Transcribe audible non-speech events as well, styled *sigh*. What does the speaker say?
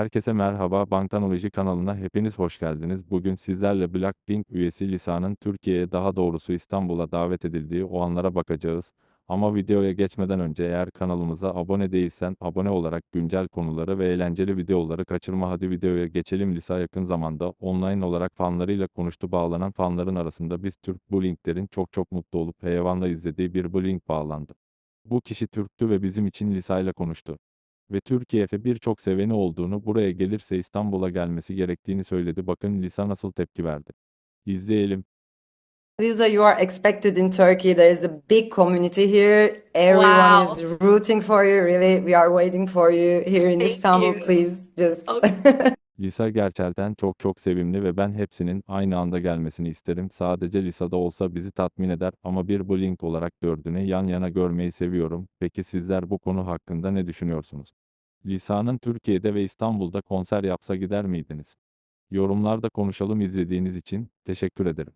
Herkese merhaba, Banktanoloji kanalına hepiniz hoş geldiniz. Bugün sizlerle Blackpink üyesi Lisa'nın Türkiye'ye daha doğrusu İstanbul'a davet edildiği o anlara bakacağız. Ama videoya geçmeden önce eğer kanalımıza abone değilsen abone olarak güncel konuları ve eğlenceli videoları kaçırma hadi videoya geçelim. Lisa yakın zamanda online olarak fanlarıyla konuştu. Bağlanan fanların arasında biz Türk Blink'lerin çok çok mutlu olup heyecanla izlediği bir Blink bağlandı. Bu kişi Türktü ve bizim için Lisa ile konuştu ve Türkiye'de birçok seveni olduğunu, buraya gelirse İstanbul'a gelmesi gerektiğini söyledi. Bakın Lisa nasıl tepki verdi. İzleyelim. Lisa, you are expected in Turkey. There is a big community here. Everyone Wow. is rooting for you. Really, we are waiting for you here in Thank Istanbul. you. Please, just Okay. *laughs* Lisa gerçekten çok çok sevimli ve ben hepsinin aynı anda gelmesini isterim. Sadece Lisa'da olsa bizi tatmin eder ama bir Blink olarak dördünü yan yana görmeyi seviyorum. Peki sizler bu konu hakkında ne düşünüyorsunuz? Lisa'nın Türkiye'de ve İstanbul'da konser yapsa gider miydiniz? Yorumlarda konuşalım izlediğiniz için teşekkür ederim.